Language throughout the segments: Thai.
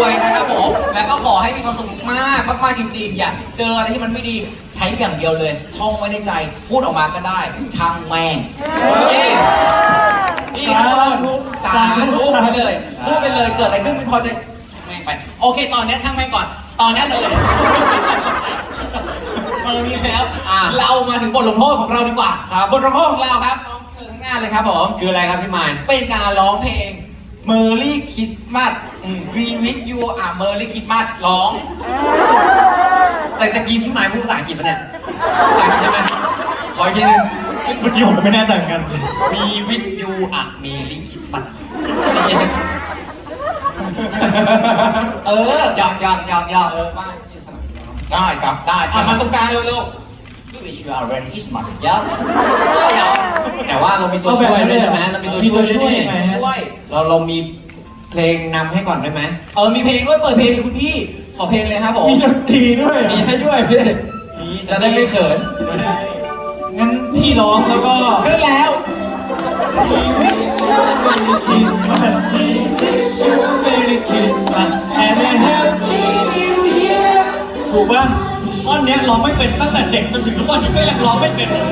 วยนะครับผม แล้วก็ขอให้มีความสุขมากมากๆจริงๆ อย่าเจออะไรที่มันไม่ดีใช้อย่างเดียวเลย ท่องไว้ในใจ พูดออกมาก็ได้ ช่างแม่งนี่นี่ครับทุกสาธุไปเลย พูดไปเลย เกิดอะไรขึ้นไม่พอใจแม่งไป โอเค ตอนนี้ช่างแม่งก่อน ตอนนี้ยเลยตอนนี้แล้ว เรามาถึงบทลงโทษของเราดีกว่า บทลงโทษของเราครับเชิญข้างหน้าเลยครับผม คืออะไรครับพี่มาย เป็นการร้องเพลง Merry Christmas อืม We wish you a Merry Christmas ร้อง แต่ตะกี้พี่ไมายพูดภาษาอังกฤษปะเนี่ยภาษาอังกฤษใช่ไหมขออีกทีหนึงเมื่อกี้ผมก็ไม่แน่ใจเหมือนกัน We with you อะมีลิขิตปัดเออ ยอมยอมยอมยอมเออมาได้ครับ ได้อะมาตรงกลางเร็วๆ We wish you a Merry Christmas เดี๋ยวเดี๋ยวแต่ว่าเรามีตัวช่วยด้วยใช่ไหมเรามีตัวช่วยด้วยมีตัวช่วยไหมนี่ช่วยเราเรามีเพลงนำให้ก่อนได้ไหมเออมีเพลงด้วยเปิดเพลงเลยคุณพี่ ขอเพลงเลยครับผมมีดนตรีด้วยมีให้ด้วยพี่จะได้ไม่เขินงั้นพี่ร้องแล้วก็ขึ้นแล้ว Merry Christmas Merry Christmas and a Happy New Year ถูกป่ะ อ้อนเนี้ยร้องไม่เป็นตั้งแต่เด็กจนถึงทุกวันนี้ก็ยังร้องไม่เป็นเลย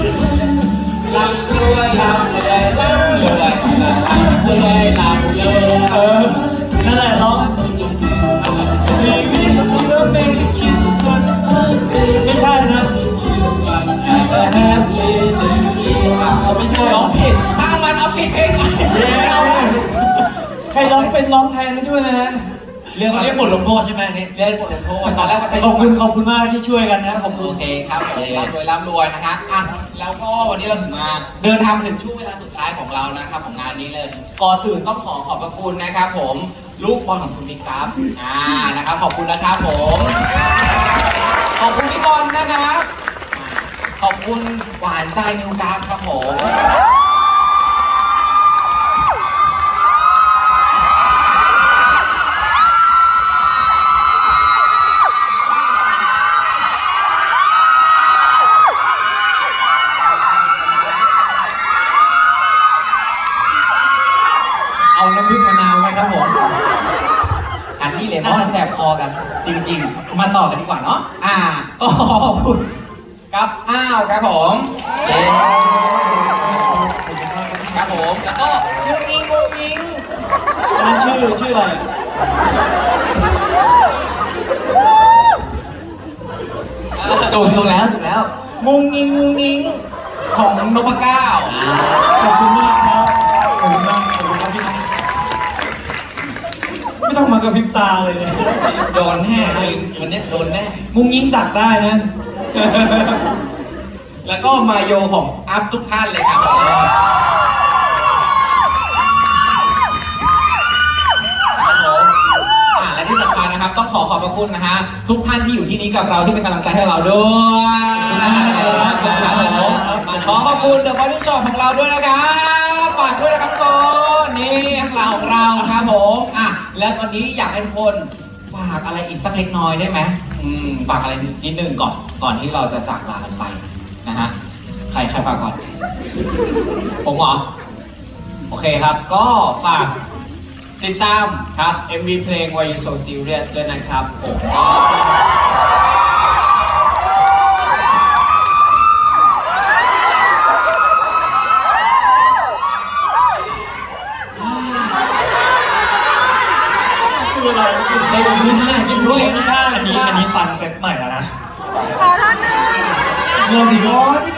ลำรวยลำรวยลำรวยลำรวยลำรวยเออนั่นแหละร้อง We wish you a Merry Christmas ไม่ใช่นะ I Happy New Year เอาไม่ใช่ร้องผิดช่างมันเอาผิดเพลงไปไม่เอาเลยใครร้องเป็นร้องแทนให้ด้วยนะฮะ เรื่องเรียกบทลงโทษใช่ไหมนี่เรื่องบทลงโทษตอนแรกว่าจะขอบคุณขอบคุณมากที่ช่วยกันนะขอบคุณโอเคครับผมร่ำรวยร่ำรวยนะฮะอะแล้วก็วันนี้เราถึงมาเดินทางมาถึงช่วงเวลาสุดท้ายของเรานะครับของงานนี้เลยก่อนอื่นต้องขอขอบพระคุณนะครับ ผมลูกบอลของคุณบิ๊กครับอ่านะครับขอบคุณนะครับผม ขอบคุณพี่บอลนะครับอ่าขอบคุณหวานใจนิวกราฟครับผม คอกันจริง ๆ มาต่อกันดีกว่าเนาะอ่าก็ขอบคุณครับอ้าวครับผมเย้ครับผมแล้วก็มุ้งมิงมุ้งมิงนั่นชื่อชื่ออะไรถูกถูกแล้วถูกแล้วมุ้งมิงมุ้งมิงของนพเก้าขอบคุณมากครับขอบคุณมากขอบคุณครับพี่น้องไม่ต้องมากระพริบตาเลยเนี่ยโดนแน่เลยวันนี้โดนแน่มุ้งยิ้มดักได้นะ แล้วก็มาโยของอัพทุกท่านเลยครับครับผมอ่าและที่สำคัญนะครับ ต้องขอขอบพระคุณนะฮะทุกท่านที่อยู่ที่นี้กับเราที่เป็นกำลังใจให้เราด้วยครับผมขอขอบคุณเดอะบอดี้ช็อปของเราด้วยนะครับฝากด้วยนะครับทุกคนนี่ข้างหลังของเราครับผมอะแล้วตอนนี้อยากให้ทุกคนากอะไรอีกสักเล็กน้อยได้ไหมอืมฝากอะไรนิดนึงก่อนก่อนที่เราจะจากลากันไปนะฮะใครใครฝากก่อน ผมเหรอ โอเคครับ ก็ฝากติดตามครับ MV เพลง Why You So Serious ด้วยนะครับผมก็ คืออะไรคือ ได้ดูหน้ายิ้มด้วย นี่ท่าอันนี้ อันนี้ฟันเซ็ตใหม่แล้วนะ ขอท่านหนึ่ง เงินสี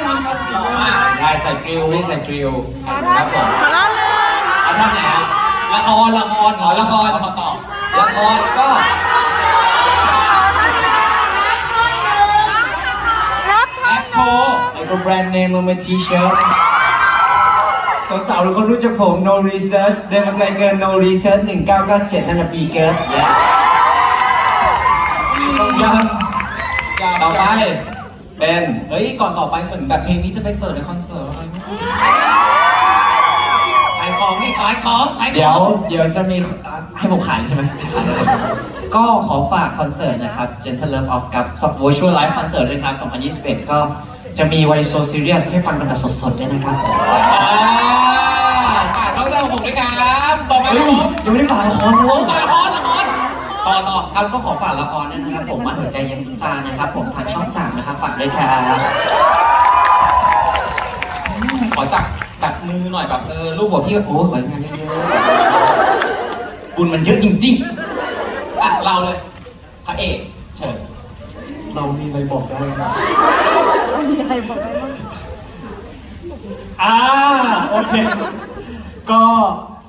ร้อยที่เป็นฟันสีร้อยได้ใส่กริลไม่ใส่กริลขอท่านหนึ่งขอท่านหนึ่งเอาท่านไหนฮะละครละครอ๋อละครละครต่อละครก็ขอท่านหนึ่งรับแอท่านคหโชนึ่งว์แล้วก็แบรนด์เนมมาเป็นทีเชิ้ตสาวๆทุกคนรู้จักผม no research เดินมาไกลเกิน no research 1997นั่นน่ะปีเกิด ยังต่อไป เป็นเฮ้ย ก่อนต่อไปเหมือนแบบเพลงนี้จะไปเปิดในคอนเสิร์ตอะไรไม่รู้ขายของนี่ขายของขายขเดี๋ยอวงเดี๋ยวจะมีอะให้ผมขายใช่ไหมใช่ใช่ใช่ก็ขอฝากคอนเสิร์ตนะครับ Gentle Love of กับ Virtual Live Concert ด้วยครับ2021 ก็จะมี Why So Serious ให้ฟังกันแบบสดๆด้วยนะครับอ่าฝากน้องแซวของผมด้วยครับต่อไปครับผม ยังไม่ได้ฝากละครเลโอ้ย ฝากละครละคร ต่อต่อครับก็ขอฝากละครด้วยนะครับ ผมมันหัวใจยังสุดตานะครับ ผมทางช่องสามนะครับฝากด้วยครับขอจับแบบมือหน่อยแบบเออรูปหัวพี่แบบโอ้ของานเยอะๆบุญมันเยอะจริงๆอะเราเลยพระเอกเชิญเรามีอะไรบอกได้ไหมมีอะไรบอกได้บ้างอ่าโอเค ก็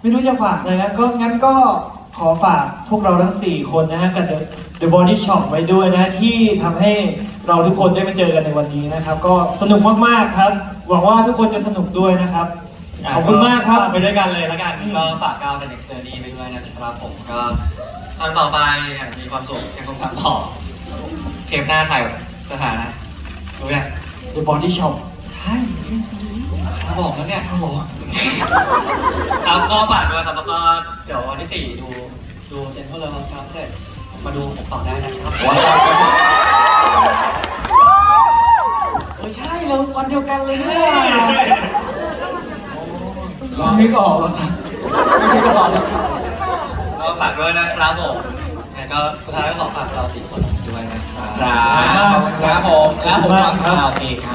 ไม่รู้จะฝากเลยนะ ก็งั้นก็ ขอฝากพวกเราทั้ง 4 คนนะฮะกับ The, The Body Shop ไว้ด้วยนะ ที่ทำให้เราทุกคนได้มาเจอกันในวันนี้นะครับ ก็สนุกมากๆครับ หวังว่าทุกคนจะสนุกด้วยนะครับ ขอบคุณมากครับ ฝไปด้วยกันเลยแล้วกันก็ฝากก้าวเป็น next journey ไปด้วยนะครับผมก็ทำต่อไปอย่างมีความสุขยังคงทำต่อเทปหน้าถ่ายสถานะรู้ยัง The Body Shop ใช่เขาบอกแล้วเนี่ยเขาบอกครับก็ฝากด้วยครับแล้วก็เดี๋ยววันที่สี่ดูดูเจนพวกเราครับเสร็จมาดูผมต่อได้นะครับเออใช่เราวันเดียวกันเลยเนี่ยนึกออกแล้วครับนึกออกแล้วก็ฝากด้วยนะครับผมแล้วก็สุดท้ายก็ขอฝากเราสี่คนด้วยนะครับครับครับผมแล้วผมขอบคุณมากครับอ่าโอเคครับ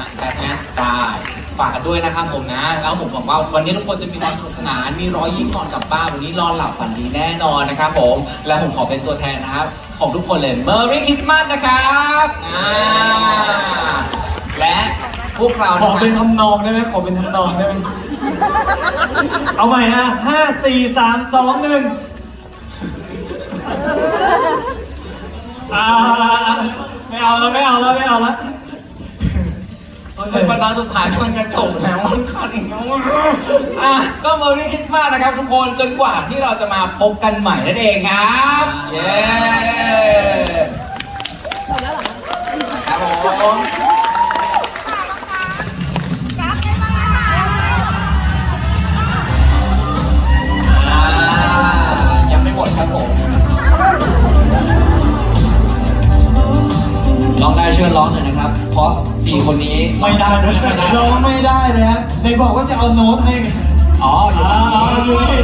ด้วยนะครับผมนะ แล้วผมหวังว่าวันนี้ทุกคนจะมีความสนุกสนาน มีรอยยิ้มก่อนกลับบ้านวันนี้นอนหลับฝันดีแน่นอนนะครับผม และผมขอเป็นตัวแทนนะครับ ของทุกคนเลย Merry Christmas นะครับอ่าและพวกเราขอนะคเป็นบ ทำนองได้ไหมขอเป็นทำนองได้ไหมเอาใหม่นะห้าสี่สามสองหนึ่งอ่าไม่เอาแล้วไม่เอาแล้วไม่เอาแล้ว เป็น บรรดาสุดท้ายมันกันจบแล้วมันคันอีกแล้วอะก็ Merry Christmas นะครับทุกคนจนกว่าที่เราจะมาพบกันใหม่นั่นเองครับ เย้ครับผมอ่ายังไม่หมดครับผมร้องได้เชิญร้องหน่อย เพราะสี่คนนี้ไม่ได้ด้วยร้องไม่ได้เลยฮะในบอกว่าจะเอาโน้ตให้ไงอ๋ออยู่อ่าฝั่งอยู่นี้